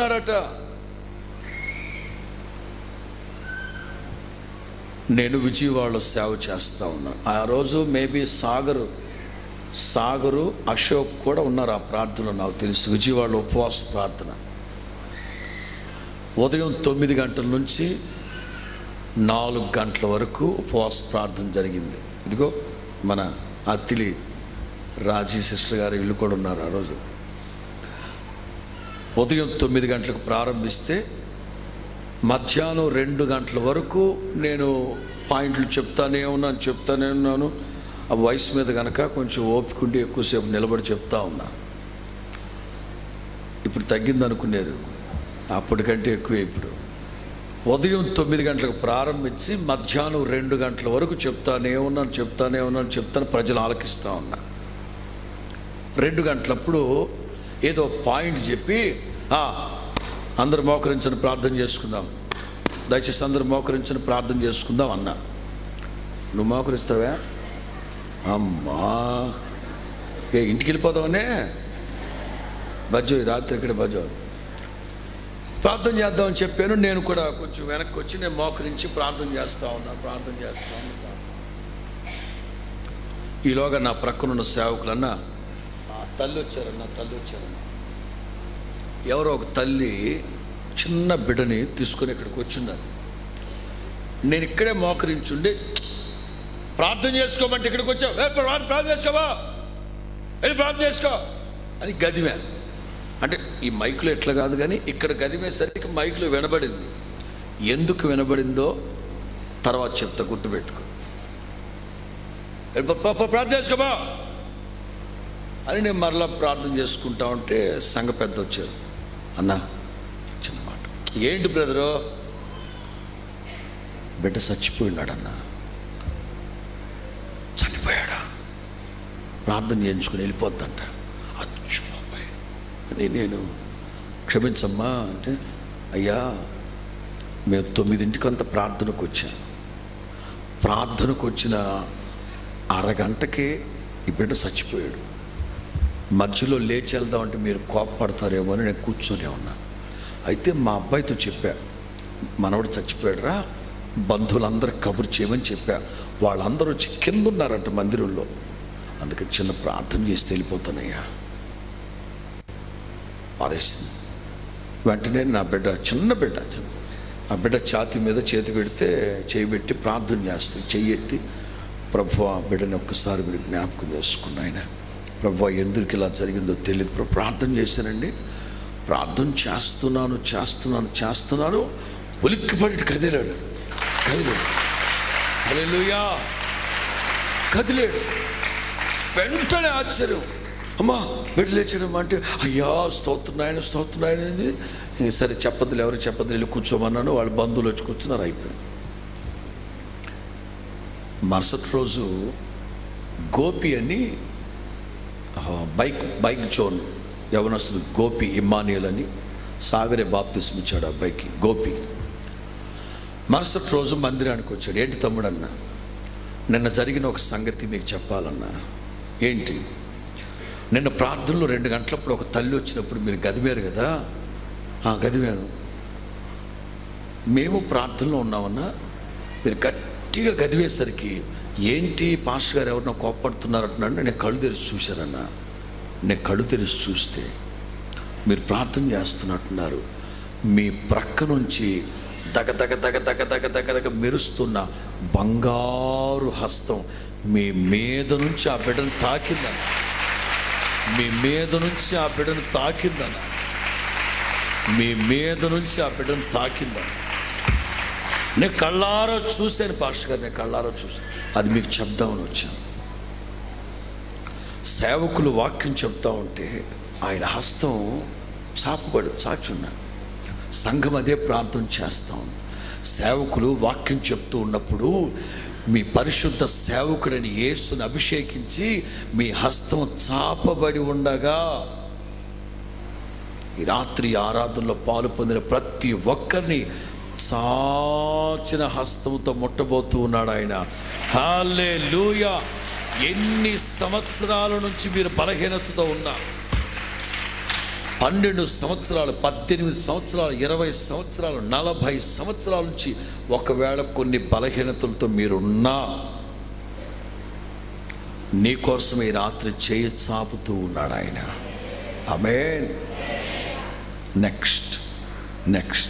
ఉన్నారట నేను విజయవాడలో సేవ చేస్తా ఉన్నా. ఆ రోజు మేబీ సాగరు సాగరు అశోక్ కూడా ఉన్నారు ఆ ప్రార్థనలో నాకు తెలుసు. విజయవాడలో ఉపవాస ప్రార్థన. ఉదయం తొమ్మిది గంటల నుంచి నాలుగు గంటల వరకు ఉపవాస ప్రార్థన జరిగింది. ఇదిగో మన అత్తిలి రాజీ సిస్టర్ గారు ఇల్లు కూడా ఉన్నారు ఆ రోజు. ఉదయం తొమ్మిది గంటలకు ప్రారంభిస్తే మధ్యాహ్నం రెండు గంటల వరకు నేను పాయింట్లు చెప్తానే ఉన్నాను చెప్తానే ఉన్నాను. ఆ వయసు మీద కనుక కొంచెం ఓపిక ఎక్కువసేపు నిలబడి చెప్తా ఉన్నా. ఇప్పుడు తగ్గింది అనుకున్నారు అప్పటికంటే ఎక్కువ ఇప్పుడు. ఉదయం తొమ్మిది గంటలకు ప్రారంభించి మధ్యాహ్నం రెండు గంటల వరకు చెప్తానే ఉన్నాను చెప్తానే ఉన్నాను చెప్తాను ప్రజలు ఆలకిస్తూ ఉన్నా. రెండు గంటలప్పుడు ఏదో పాయింట్ చెప్పి అందరు మోకరించని ప్రార్థన చేసుకుందాం. దయచేసి అందరు మోకరించని ప్రార్థన చేసుకుందాం అన్నా. నువ్వు మోకరిస్తావా? అమ్మా ఏ ఇంటికి వెళ్ళిపోదామనే బజ్జో ఈ రాత్రి ఇక్కడ బజ్జో? ప్రార్థన చేద్దామని చెప్పాను. నేను కూడా కొంచెం వెనక్కి వచ్చి నేను మోకరించి ప్రార్థన చేస్తా ఉన్నా ప్రార్థన చేస్తా ఉన్నా. ఈలోగా నా ప్రక్కనున్న సేవకులన్నా తల్లి వచ్చారు నా తల్లి వచ్చారు ఎవరో ఒక తల్లి చిన్న బిడ్డని తీసుకొని ఇక్కడికి వచ్చిందని నేను ఇక్కడే మోకరించుండి ప్రార్థన చేసుకోమంటే ఇక్కడికి వచ్చావు ప్రార్థన చేసుకోవా? వెళ్ళి ప్రార్థన చేసుకో. అని గదివా అంటే ఈ మైకులో ఎట్లా కాదు కానీ ఇక్కడ గదిమేసరికి మైకులో వినబడింది. ఎందుకు వినబడిందో తర్వాత చెప్తా గుర్తుపెట్టుకో. ప్రార్థన చేసుకోవా అని నేను మరలా ప్రార్థన చేసుకుంటా ఉంటే సంఘ పెద్ద వచ్చారు. అన్నా చిన్న మాట. ఏంటి బ్రదరు? బిడ్డ చచ్చిపోయినాడన్నా. చనిపోయాడా? ప్రార్థన చేయించుకుని వెళ్ళిపోద్దంట. అచ్చు బాబాయ్ అని నేను క్షమించమ్మా అంటే అయ్యా మేము తొమ్మిదింటికి అంత ప్రార్థనకు వచ్చాం. ప్రార్థనకు వచ్చిన అరగంటకే ఈ బిడ్డ చచ్చిపోయాడు. మధ్యలో లేచి వెళ్దామంటే మీరు కోపపడతారేమో అని నేను కూర్చొని ఉన్నా. అయితే మా అబ్బాయితో చెప్పా మనవడు చచ్చిపోయాడురా బంధువులందరూ కబురు చేయమని చెప్పా. వాళ్ళందరూ వచ్చి కింద ఉన్నారంట మందిరంలో. అందుకని చిన్న ప్రార్థన చేసి వెళ్ళిపోతానయ్యా పారేసింది. వెంటనే నా బిడ్డ చిన్న బిడ్డ ఆ బిడ్డ ఛాతి మీద చేతి పెడితే చేయి పెట్టి ప్రార్థన చేస్తుంది చెయ్యి ఎత్తి ప్రభు ఆ బిడ్డని ఒక్కసారి మీరు జ్ఞాపకం చేసుకున్న ఆయన ప్రభు ఎందుకు ఇలా జరిగిందో తెలియదు ప్రభు ప్రార్థన చేశానండి. ప్రార్థన చేస్తున్నాను చేస్తున్నాను చేస్తున్నాను. ఉలిక్కిపడి కదిలాడు. కదిలాడు. హల్లెలూయా. కదిలాడు. వెంటనే ఆశ్చర్యం. అమ్మా బిడ్డ అంటే అయ్యా స్తోత్రున్నాయన స్తోత్రున్నాయన సరే చెప్పదులు ఎవరు చెప్పదులు వెళ్ళి కూర్చోమన్నాను. వాళ్ళ బంధువులు వచ్చి కూర్చున్నారు అయిపోయింది మరుసటి రోజు గోపి అని బైక్ బైక్ జోన్ యవనస్తుడు గోపి ఇమ్మానియల్ అని సాగరే బాప్తిస్మ ఇచ్చాడు ఆ అబ్బాయికి గోపి. మరుసటి రోజు మందిరానికి వచ్చాడు. ఏంటి తమ్ముడన్న నిన్న జరిగిన ఒక సంగతి మీకు చెప్పాలన్నా? ఏంటి? నిన్న ప్రార్థనలో రెండు గంటలప్పుడు ఒక తల్లి వచ్చినప్పుడు మీరు గదివారు కదా? ఆ గదిమాను మేము ప్రార్థనలో ఉన్నామన్నా మీరు గట్టిగా గదివేసరికి ఏంటి పాస్టర్ గారు ఎవరినో కోప్పడుతున్నారు అంటున్నాడు? నేను కళ్ళు తెరిచి చూశానన్నా. నేను కళ్ళు తెరిచి చూస్తే మీరు ప్రార్థన చేస్తున్నట్టున్నారు. మీ ప్రక్క నుంచి దగ దగ దగ దగ దగ దగ దగ మెరుస్తున్న బంగారు హస్తం మీ మీద నుంచి ఆ బిడ్డను తాకిందన్న. మీ మీద నుంచి ఆ బిడ్డను తాకిందన్న. మీ మీద నుంచి ఆ బిడ్డను తాకిందన్న. నేను కళ్ళారో చూశాను పాస్టర్ గారు నేను కళ్ళారో చూశాను. అది మీకు చెప్దామని వచ్చాను. సేవకులు వాక్యం చెప్తా ఉంటే ఆయన హస్తం చాపబడు చాచున్నాను సంఘం అదే ప్రార్థన చేస్తాం సేవకులు వాక్యం చెప్తూ ఉన్నప్పుడు మీ పరిశుద్ధ సేవకుడని యేసును అభిషేకించి మీ హస్తం చాపబడి ఉండగా ఈ రాత్రి ఆరాధనలో పాలు పొందిన ప్రతి ఒక్కరిని సాచిన హస్తంతో ముట్టబోతూ ఉన్నాడు ఆయన. హాలే ఎన్ని సంవత్సరాల నుంచి మీరు బలహీనతతో ఉన్నా? పన్నెండు సంవత్సరాలు పద్దెనిమిది సంవత్సరాలు ఇరవై సంవత్సరాలు నలభై సంవత్సరాల నుంచి ఒకవేళ కొన్ని బలహీనతలతో మీరున్నా నీకోసం ఈ రాత్రి చేయి చాపుతూ ఉన్నాడు ఆయన. ఆమె నెక్స్ట్ నెక్స్ట్.